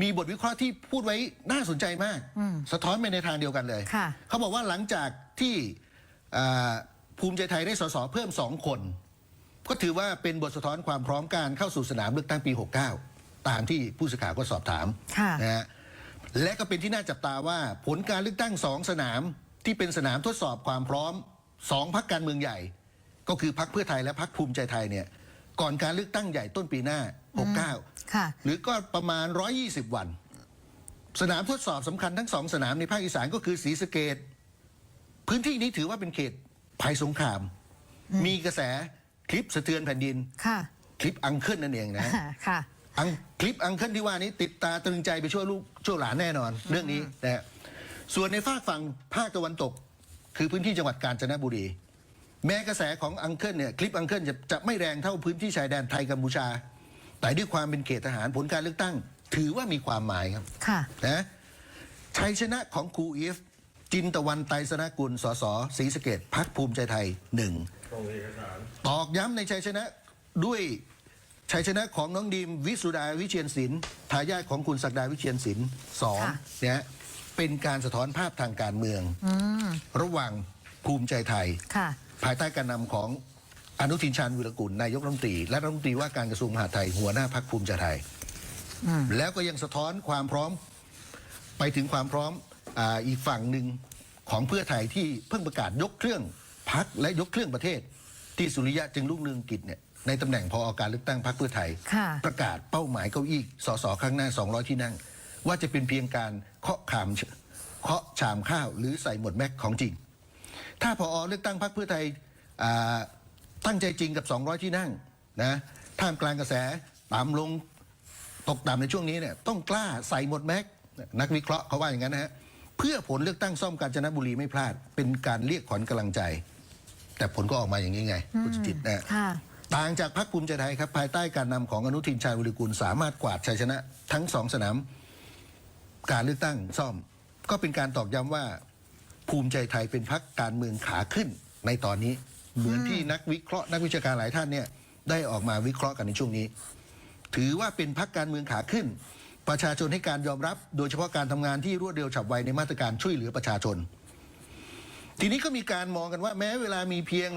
มีบทวิเคราะห์ที่พูดไว้น่าสนใจมาก สะท้อนไปในทางเดียวกันเลยค่ะ เขาบอกว่าหลังจากที่อ่าภูมิใจไทยได้สสเพิ่มสองคน ก็ถือว่าเป็นบทสะท้อนความพร้อมการเข้าสู่สนามเลือกตั้งปี 69 ตามที่ผู้สื่อข่าวก็สอบถามค่ะ นะฮะและก็เป็นที่น่าจับตาว่าผลการเลือกตั้งสองสนามที่เป็นสนามทดสอบความพร้อมสองพักการเมืองใหญ่ ก็คือพักเพื่อไทยและพักภูมิใจไทยเนี่ย ก่อนการเลือกตั้งใหญ่ต้นปีหน้า69ค่ะหรือก็ประมาณ 120 วัน สนามทดสอบสำคัญทั้งสองสนามในภาคอีสานก็คือศรีสะเกดพื้นที่นี้ถือว่าเป็นเขตภัยสงคราม มีกระแสคลิปสะเทือนแผ่นดิน ค่ะคลิปอังเคิลนั่นเองนะฮะค่ะ อังคลิปอังเคิลที่ว่านี้ติดตาตรึงใจไปช่วยลูกช่วยหลานแน่นอน เรื่องนี้นะฮะส่วนในฝากฝั่งภาคตะวันตก คือพื้นที่จังหวัดกาญจนบุรี แม้กระแสของอังเคิลเนี่ยคลิปอังเคิลจะจะไม่แรงเท่าพื้นที่ชายแดนไทยกัมพูชา แต่ด้วยความเป็นเขตทหารผลการเลือกตั้ง ถือว่ามีความหมายครับค่ะนะชัยชนะของครูอีฟจินตะวันไตรสนกุลสสศรีสะเกดพักภูมิใจไทยหนึ่งส่งเอกสารตอกย้ำในชัยชนะด้วยชัยชนะของน้องดีมวิสุดาวิเชียนศิลป์ทายาทของคุณศักดาวิเชียนศิลป์สองค่ะเนี่ยเป็นการสะท้อนภาพทางการเมือง ระหว่าง ภูมิใจไทย ค่ะ ภายใต้การนำของอนุทินชาญวิรกุลนายกรัฐมนตรีและรัฐมนตรีว่าการกระทรวงมหาดไทยหัวหน้าพักภูมิใจไทยแล้วก็ยังสะท้อนความพร้อมไปถึงความพร้อมอาอีกฝั่งหนึ่งของเพื่อไทยที่เพิ่งประกาศยกเครื่องพักและยกเครื่องประเทศ ที่สุริยะจึงรุ่งเรืองกิจเนี่ยในตำแหน่งพอการเลือกตั้งพักเพื่อไทย ค่ะ ประกาศเป้าหมายเก้าอี้สสข้างหน้า 200 ที่นั่ง ว่าจะเป็นเพียงการเคาะขามเคาะชามข้าวหรือใส่หมดแม็กของจริง ถ้าพอเลือกตั้งพรรคเพื่อไทยอ่าตั้งใจจริงกับ 200 ที่นั่งนะท่ามกลางกระแสต่ำลงตกต่ำในช่วงนี้เนี่ยต้องกล้าใส่หมดแม็กนักวิเคราะห์เขาว่าอย่างนั้นนะฮะเพื่อผลเลือกตั้งซ่อมกาญจนบุรีไม่พลาด เป็นการเรียกขวัญกำลังใจ แต่ผลก็ออกมาอย่างนี้ไงคุณสุจิตนะค่ะต่างจากพรรคภูมิใจไทยครับภายใต้การนำของอนุทินชาญวิริกุลสามารถกวาดชัยชนะ ทั้งสองสนาม การเลือกตั้งซ่อม ก็เป็นการตอกย้ำว่า ภูมิใจไทยเป็นพักการเมืองขาขึ้นในตอนนี้ เหมือนที่นักวิเคราะห์นักวิชาการหลายท่านเนี่ยได้ออกมาวิเคราะห์กันในช่วงนี้ ถือว่าเป็นพักการเมืองขาขึ้น ประชาชนให้การยอมรับ โดยเฉพาะการทำงานที่รวดเร็วฉับไวในมาตรการช่วยเหลือประชาชน ทีนี้ก็มีการมองกันว่าแม้เวลามีเพียง